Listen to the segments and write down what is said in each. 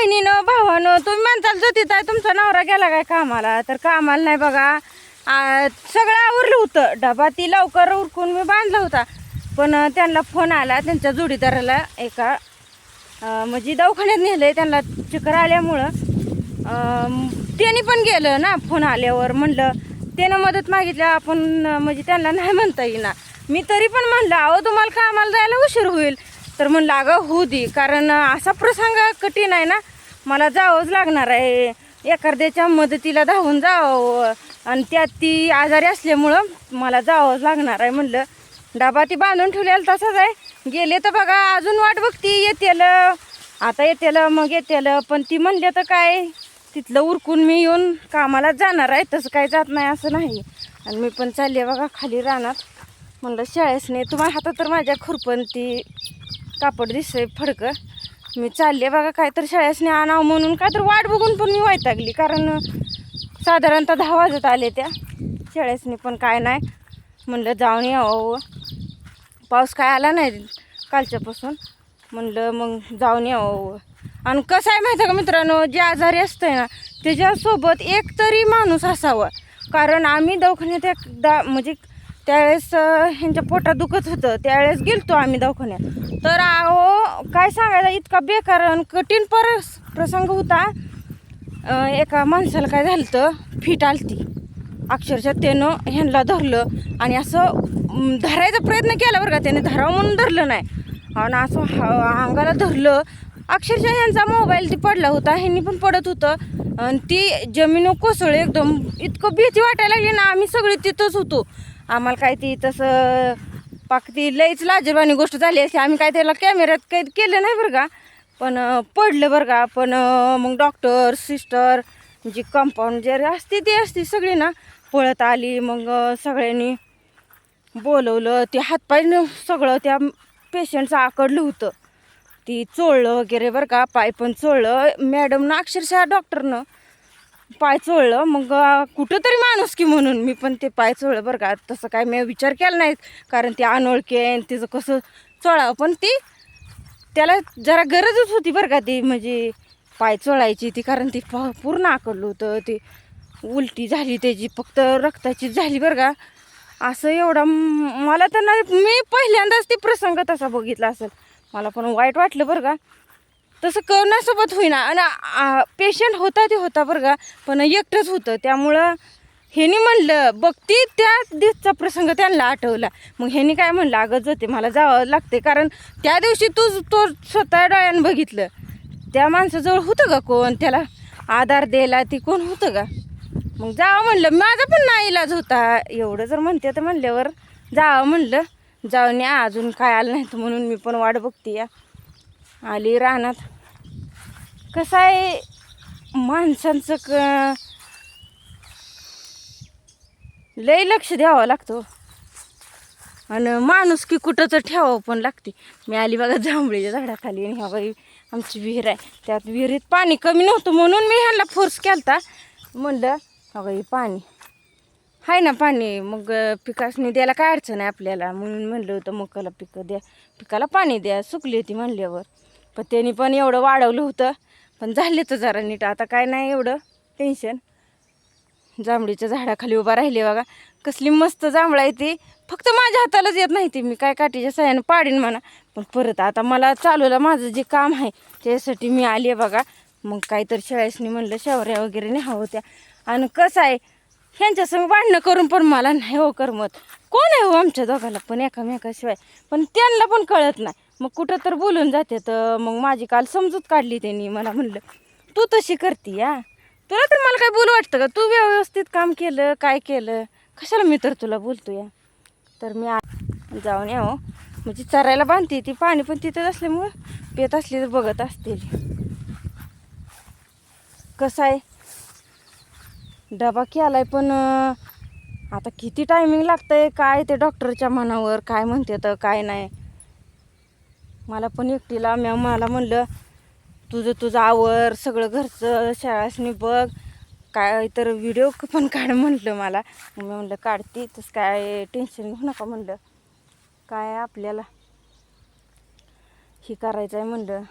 बहिणीनं भावानं तुम्ही म्हणताल आहे तुमचा नवरा गेला काय कामाला? तर कामाला नाही बघा. सगळं आवरलं होतं. डबा ती लवकर उरकून मी बांधला होता. पण त्यांना फोन आला त्यांच्या जोडीदाराला एका म्हणजे दवाखान्यात नेलं त्यांना चक्कर आल्यामुळं. त्यांनी पण गेलं ना फोन आल्यावर म्हणलं त्यानं मदत मागितलं आपण म्हणजे त्यांना नाही म्हणता येईना मी तरी पण म्हणलं अहो तुम्हाला कामाला जायला उशीर होईल. तर म्हणलं अगं होऊ दे कारण असा प्रसंग कठीण आहे ना मला जावंच लागणार आहे. एखाद्याच्या मदतीला धावून जावं. आणि त्यात ती आजारी असल्यामुळं मला जावंच लागणार आहे म्हणलं. डबा ती बांधून ठेवलेला तसाच आहे. गेले तर बघा अजून वाट बघती येतेल. आता येतेल मग येतेल. पण ती म्हणले तर काय तिथलं उरकून मी येऊन कामाला जाणार आहे. तसं काय जात नाही असं नाही. आणि मी पण चालले बघा खाली रानात. म्हणलं शाळेसने तुम्हाला हातात तर माझ्या खुरपण ती कापड दिसतंय फडकं. मी चालले बघा काय तर शाळेसने आणावं म्हणून काय तर वाट बघून पण मी वैतागली. कारण साधारणतः दहा वाजत आले त्या. शाळेसनी पण काय नाही. म्हणलं जाऊन यावं पाऊस काय आला नाही कालच्यापासून. म्हणलं मग जाऊन यावं आणि कसं आहे माहिती आहे का मित्रांनो जे आजारी असतंय ना त्याच्यासोबत एक तरी माणूस असावा. कारण आम्ही दवाखान्यात एकदा म्हणजे त्यावेळेस ह्यांच्या पोटात दुखत होतं. त्यावेळेस गेलतो आम्ही दवाखान्यात. तर अहो काय सांगायला इतका बेकार आणि कठीण परस प्रसंग होता. एका माणसाला काय झालं तर फिट आलती. अक्षरशः त्यानं ह्यांना धरलं आणि असं धरायचा प्रयत्न केला बरं का त्याने धरावं म्हणून धरलं नाही. आणि असं हा- अंगाला धरलं. अक्षरशः ह्यांचा मोबाईल ती पडला होता ह्यांनी पण पडत होतं. आणि ती जमीन कोसळ एकदम इतकं भीती वाटायला लागली ना आम्ही सगळे तिथंच होतो. आम्हाला काय ती तसं पाक ती लईच लाजरवाणी गोष्ट झाली असते. आम्ही काय त्याला कॅमेऱ्यात काही केलं नाही बरं का. पण पडलं बरं का. पण मग डॉक्टर सिस्टर जी कंपाऊंड जे असते ती असते सगळी ना. पळत आली मग सगळ्यांनी बोलवलं. ते हातपाय सगळं त्या पेशंटचं आकडलं होतं. ती चोळलं वगैरे बरं का. पाय पण चोळलं. मॅडमनं अक्षरशः डॉक्टरनं पाय चोळलं मग कुठंतरी माणूस की म्हणून मी पण ते पाय चोळलं बरं का. तसं काय मी विचार केला नाही कारण ती अनोळखी आहे आणि तिचं कसं चोळावं. पण ती त्याला जरा गरजच होती बरं का ती म्हणजे पाय चोळायची ती कारण ती प- पूर्ण आकडलं होतं. ती उलटी झाली त्याची फक्त रक्ताची झाली बरं का. असं एवढं मला तर नाही मी पहिल्यांदाच ते प्रसंग तसा बघितला असेल. मला पण वाईट वाटलं बरं का. तसं करण्यासोबत होईना. आणि पेशंट होता ते होता बरं का पण एकटंच होतं. त्यामुळं ह्यानी म्हणलं बघती त्या दिवसचा प्रसंग त्यांना आठवला. मग ह्यानी काय म्हणलं अगं जाते मला जावं लागते कारण त्या दिवशी तू तो स्वतः डोळ्यानं बघितलं. त्या माणसाजवळ होतं का कोण? त्याला आधार द्यायला ती कोण होतं का? मग जावं म्हणलं माझा पण ना इलाज होता. एवढं जर म्हणते तर म्हणल्यावर जावं म्हणलं जाऊन या अजून काय आलं नाही तर म्हणून मी पण वाट बघते या. आली रानात. कसं आहे माणसांचं क लय लक्ष द्यावं लागतो हो. आणि माणूस की कुठंच ठेवावं पण लागते. मी आली बघा जांभळीच्या झाडाखाली आणि ह्या बाई आमची विहीर आहे. त्यात विहिरीत पाणी कमी नव्हतं म्हणून मी ह्यांना फोर्स केलता. म्हणलं हा बाई पाणी आहे ना पाणी. मग पिकासनी द्यायला काय अडचण आहे आपल्याला? म्हणून म्हणलं होतं मकाला पिकं द्या. पिकाला पाणी द्या. सुकली होती म्हणल्यावर. पण त्यांनी पण एवढं वाढवलं होतं. पण झाले तर जरा नीट. आता काय नाही एवढं टेन्शन जांभळीच्या झाडाखाली उभा राहिली बघा. कसली मस्त जांभळा आहे ती. फक्त माझ्या हातालाच येत नाही ती. मी काय काठीच्या सहाय्यानं पाडीन म्हणा. पण परत आता मला चालूला माझं जे काम आहे त्यासाठी मी आली आहे बघा. मग काहीतरी शाळेसनी म्हणलं शेवऱ्या वगैरे न्यावं होत्या. आणि कसं आहे ह्यांच्या संग भांडणं करून पण मला नाही हो करमत. कोण आहे हो आमच्या दोघाला? पण एकामेकाशिवाय. पण त्यांना पण कळत नाही. मग कुठं तर बोलून जाते तर मग माझी काल समजूत काढली त्यांनी. मला म्हणलं तू तशी करती या तुला तर मला काय बोलू वाटतं का? तू व्यवस्थित काम केलं काय केलं? कशाला मी तर तुला बोलतो या तर मी आ- जाऊन यावं हो. म्हणजे चरायला बांधते ती पाणी पण तिथंच असल्यामुळं पेत असली तर बघत असतील. कसं आहे? डबा केलाय पण आता किती टायमिंग लागतंय? काय ते डॉक्टरच्या मनावर? काय म्हणते तर काय नाही. मला पण एकटीला म्या मला म्हणलं तुझं तुझं आवर सगळं घरचं शाळासनी बघ. काय तर व्हिडिओ पण काढ म्हटलं मला. मी म्हणलं काढते तसं काय टेन्शन घेऊ नका म्हणलं. काय आपल्याला? हे करायचं आहे म्हणलं.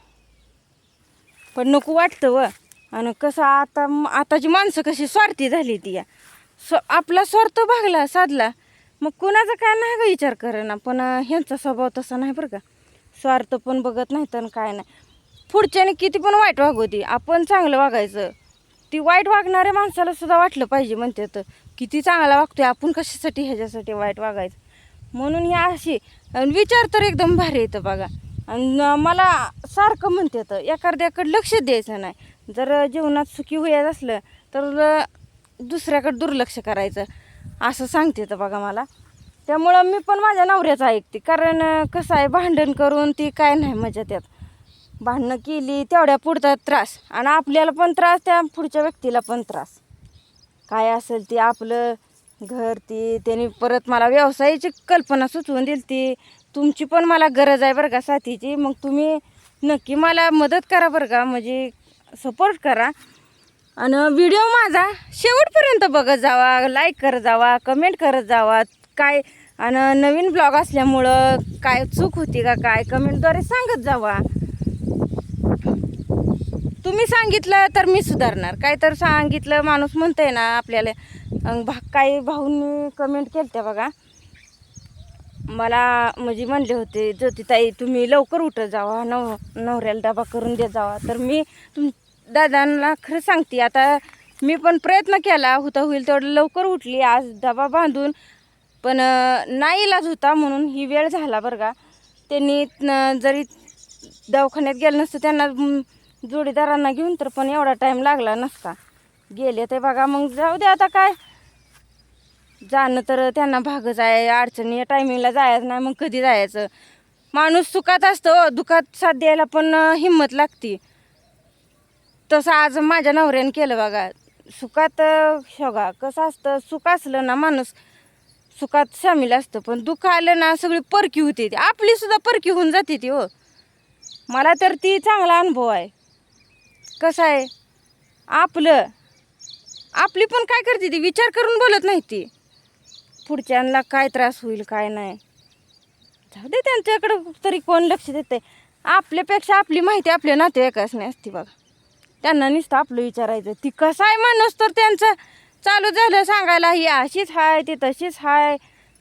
पण नको वाटतं व. आणि कसं आता आताची माणसं कशी स्वार्थी झाली ती या. स्व आपला स्वार्थ भागला साधला. मग कुणाचा काय नाही का विचार करेना. पण ह्यांचा स्वभाव तसा नाही बरं का. स्वार्थ पण बघत नाही तर काय नाही. पुढच्याने किती पण वाईट वागवती आपण चांगलं वागायचं. ती वाईट वागणाऱ्या माणसाला सुद्धा वाटलं पाहिजे म्हणते तर. किती चांगला वागतोय आपण कशासाठी ह्याच्यासाठी वाईट वागायचं? म्हणून ही अशी आणि विचार तर एकदम भारी येतं बघा. आणि मला सारखं म्हणते तर एखाद्याकडे लक्ष द्यायचं नाही. जर जीवनात सुखी व्हायचं असलं तर दुसऱ्याकडे दुर्लक्ष करायचं. असं सांगते तर बघा मला. त्यामुळं मी पण माझ्या नवऱ्याचं ऐकते. कारण कसं आहे भांडण करून ती काय नाही मजा त्यात. भांडणं केली तेवढ्या पुढचा त्रास. आणि आपल्याला पण त्रास त्या पुढच्या व्यक्तीला पण त्रास. काय असेल ते आपलं घर ती त्यांनी परत मला व्यवसायाची कल्पना सुचवून दिली ती. तुमची पण मला गरज आहे बरं का साथीची. मग तुम्ही नक्की मला मदत करा बरं का. म्हणजे सपोर्ट करा. आणि व्हिडिओ माझा शेवटपर्यंत बघत जावा लाईक करत जावा कमेंट करत जावा. काय आणि नवीन ब्लॉग असल्यामुळं काय चूक होती का काय कमेंटद्वारे सांगत जावा. तुम्ही सांगितलं तर मी सुधारणार. काय तर सांगितलं माणूस म्हणतंय ना आपल्याला. भा काही भाऊंनी कमेंट केलं बघा. मला म्हणजे म्हणले होते ज्योतिताई तुम्ही लवकर उठत जावा. नव नवऱ्याला डबा करून देत जावा. तर मी तुम दादांना खरं सांगते आता मी पण प्रयत्न केला होता होईल तेवढं लवकर उठली. आज डबा बांधून पण नाही इलाज होता म्हणून ही वेळ झाला बरं का. त्यांनी जरी दवाखान्यात गेलं नसतं त्यांना जोडीदारांना घेऊन तर पण एवढा टाईम लागला नसता. गेले ते बघा मग जाऊ दे आता काय. जाणं तर त्यांना भागच आहे अडचणी या टायमिंगला जायचं नाही मग कधी जायचं? माणूस सुखात असतो दुखात साथ द्यायला पण हिंमत लागती. तसं आज माझ्या नवऱ्याने केलं बघा. सुखात शोगा कसं असतं सुख असलं ना माणूस सुखात सामील असतं पण दुःख आलं ना सगळी परकी होती ती. आपली सुद्धा परकी होऊन जाते ती हो. मला तर ती चांगला अनुभव आहे. कसं आहे? आपलं आपली पण काय करते ती? विचार करून बोलत नाही ती. पुढच्यांना काय त्रास होईल काय नाही. जाऊ दे त्यांच्याकडं तरी कोण लक्ष देते आपल्यापेक्षा आपली माहिती आपल्या नातेवाईकाच नाही असते बघा. त्यांना नुसतं आपलं विचारायचं. ती कसं आहे माणूस तर त्यांचं चालू झालं सांगायला ही अशीच हाय ती तशीच हाय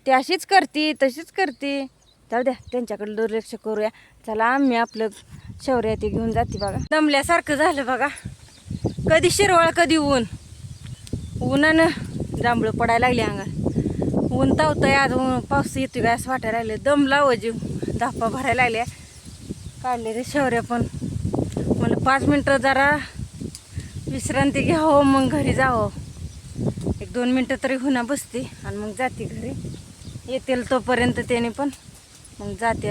ती अशीच करती तशीच करते. जाऊ द्या त्यांच्याकडे दुर्लक्ष करूया. चला आम्ही आपलं शौर्या ते घेऊन जाते बघा. दमल्यासारखं झालं बघा. कधी शिरवाळ कधी ऊन. उन्हानं जांभळं पडायला लागली अंगात. ऊन तावतंय आज ऊन पाऊस येतोय काय असं वाटायला लागलं दम लाव जीव. धापा भरायला लागल्या. काढले रे शौर्य पण. मला पाच मिनटं जरा विश्रांती घ्यावं मग घरी जावं. दोन मिनटं तरी हुना बसते आणि मग जाते घरी. येतील तोपर्यंत त्याने पण. मग जाते